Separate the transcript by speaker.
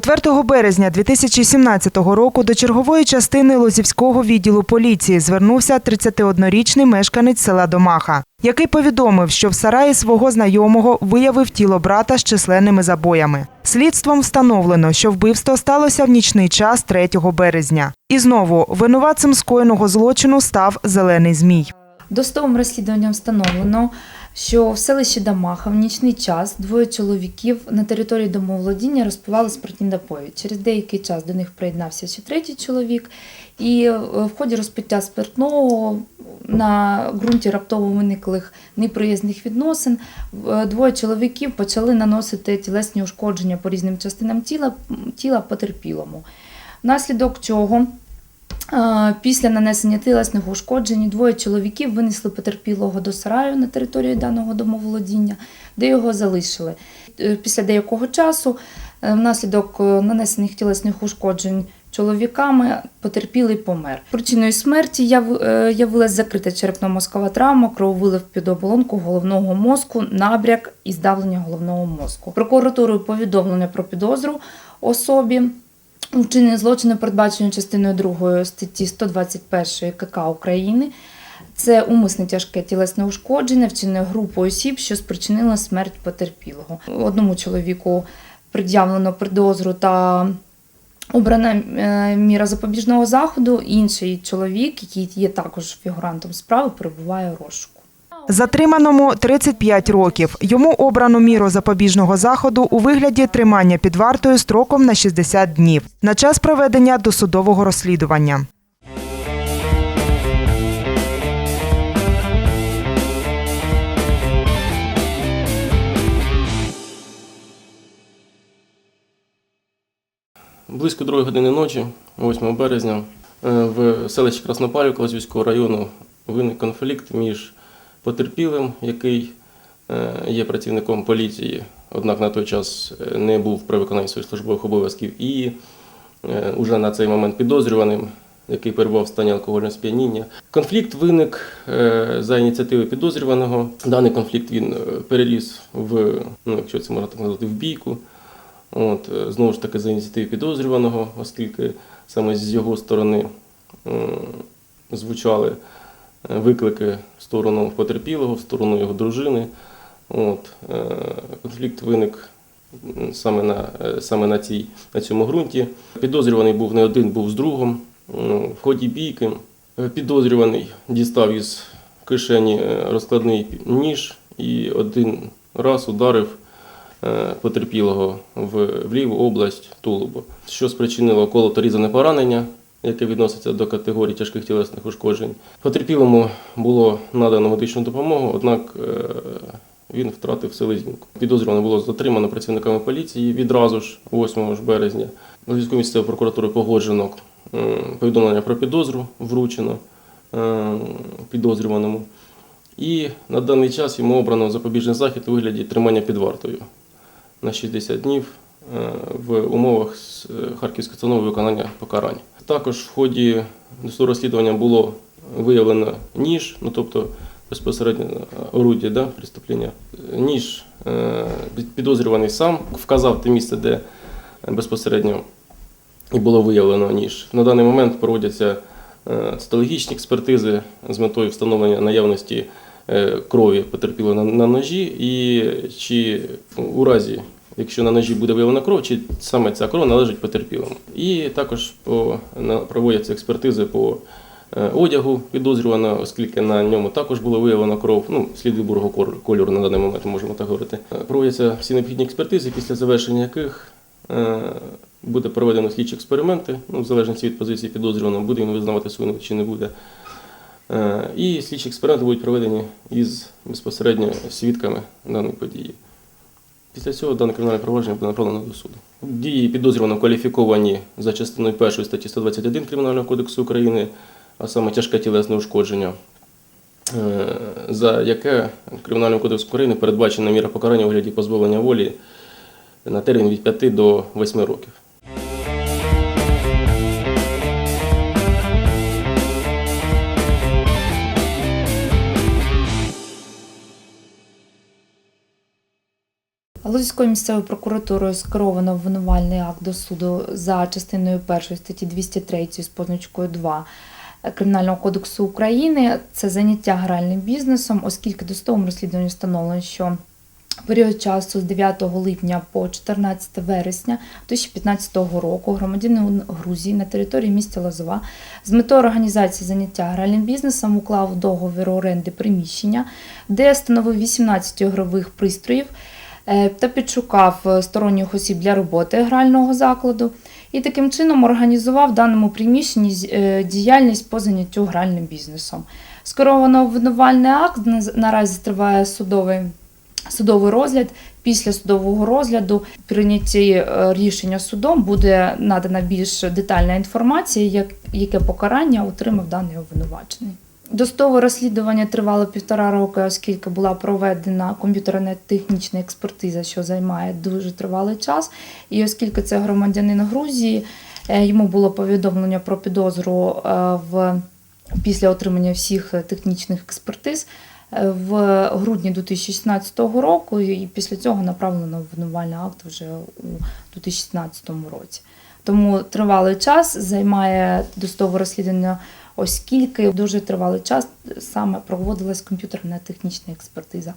Speaker 1: 4 березня 2017 року до чергової частини Лозівського відділу поліції звернувся 31-річний мешканець села Домаха, який повідомив, що в сараї свого знайомого виявив тіло брата з численними забоями. Слідством встановлено, що вбивство сталося в нічний час 3 березня. І знову винуватцем скоєного злочину став зелений змій.
Speaker 2: Досудовим розслідуванням встановлено, що в селищі Дамаха в нічний час двоє чоловіків на території домоволодіння розпивали спиртні напої. Через деякий час до них приєднався ще третій чоловік, і е, в ході розпиття спиртного на ґрунті раптово виниклих неприязних відносин е, двоє чоловіків почали наносити тілесні ушкодження по різним частинам тіла, тіла потерпілому. Внаслідок чого Після нанесення тілесних ушкоджень двоє чоловіків винесли потерпілого до сараю на території даного домоволодіння, де його залишили. Е, Після деякого часу, е, внаслідок е, нанесених тілесних ушкоджень чоловіками, потерпілий помер. Причиною смерті явилась закрита черепно-мозкова травма, крововилив під оболонку головного мозку, набряк і здавлення головного мозку. Прокуратурою повідомлено про підозру особі. У вчиненні злочину передбачено частиною 2 статті 121 КК України. Це умисне тяжке тілесне ушкодження, вчинене групою осіб, що спричинило смерть потерпілого. Одному чоловіку пред'явлено підозру та обрана е, міра запобіжного заходу. Інший чоловік, який є також фігурантом справи, перебуває у розшуку.
Speaker 1: Затриманому 35 років. Йому обрано міру запобіжного заходу у вигляді тримання під вартою строком на 60 днів на час проведення досудового розслідування.
Speaker 3: Близько 2 години ночі, 8 березня, е, в селищі Краснопалівка Лозівського району виник конфлікт між потерпілим, який е, є працівником поліції, однак на той час е, не був при виконанні своїх службових обов'язків, і е, уже на цей момент підозрюваним, який перебував в стані алкогольного сп'яніння. Конфлікт виник е, за ініціативи підозрюваного. Даний конфлікт він е, переріс в, ну, якщо це можна так назвати, в бійку. От, е, знову ж таки, за ініціативи підозрюваного, оскільки саме з його сторони звучали е, виклики в сторону потерпілого, в сторону його дружини. От, е, конфлікт виник саме на, е, саме на, цій, на цьому ґрунті. Підозрюваний був не один, був з другом. В ході бійки е, підозрюваний дістав із кишені е, розкладний ніж і один раз ударив е, потерпілого в, ліву область тулубу, що спричинило колото-різане поранення, яке відноситься до категорії тяжких тілесних ушкоджень. Потерпілому було надано медичну допомогу, однак е, він втратив селезінку. Підозрюване було затримано працівниками поліції відразу ж, 8 ж березня. Львівською місцевою прокуратурою погоджено повідомлення про підозру, вручено е, підозрюваному. І на даний час йому обрано запобіжний захід у вигляді тримання під вартою на 60 днів е, в умовах Харківської установи виконання покарань. Також в ході розслідування було виявлено ніж, ну тобто безпосередньо е, орудя да, преступлення. Ніж е, підозрюваний сам вказав те місце, де безпосередньо і було виявлено ніж. На даний момент проводяться е, цитологічні експертизи з метою встановлення наявності крові потерпілої на ножі, і чи у разі, якщо на ножі буде виявлена кров, чи саме ця кров належить потерпілому. І також по, проводяться експертизи по е, одягу підозрюваного, оскільки на ньому також було виявлено кров, ну, сліди бурого кольору на даний момент, можемо так говорити. Е, Проводяться всі необхідні експертизи, після завершення яких е, буде проведено слідчі експерименти, ну, в залежності від позиції підозрюваного, буде він визнавати свою чи не буде. І слідчі експерименти будуть проведені із безпосередньо свідками даної події. Після цього дане кримінальне провадження буде направлено до суду. Дії підозрюваного кваліфіковані за частиною 1 статті 121 Кримінального кодексу України, а саме тяжке тілесне ушкодження, е, за яке Кримінальним кодексом України передбачена міра покарання у вигляді позбавлення волі на термін від 5 до 8 років.
Speaker 2: Лозівською місцевою прокуратурою скеровано обвинувальний акт до суду за частиною 1 статті 203 з позначкою 2 Кримінального кодексу України. Це заняття гральним бізнесом, оскільки досудовим розслідуванням встановлено, що період часу з 9 липня по 14 вересня 2015 року громадянин Грузії на території міста Лозова з метою організації заняття гральним бізнесом уклав договір оренди приміщення, де встановив 18 ігрових пристроїв та підшукав е, сторонніх осіб для роботи грального закладу. І таким чином організував в даному приміщенні е, діяльність по заняттю гральним бізнесом. Скеровано обвинувальний акт. Наразі триває судовий, судовий розгляд. Після судового розгляду прийняті е, рішення судом буде надана більш детальна інформація, як, яке покарання отримав даний обвинувачений. Достове розслідування тривало півтора роки, оскільки була проведена комп'ютерна технічна експертиза, що займає дуже тривалий час. І оскільки це громадянин Грузії, е, йому було повідомлення про підозру е, в після отримання всіх технічних експертиз е, в грудні 2016 року, і після цього направлено обвинувальний акт вже у 2016 році. Тому тривалий час займає достове розслідування, оскільки дуже тривалий час саме проводилась комп'ютерна технічна експертиза.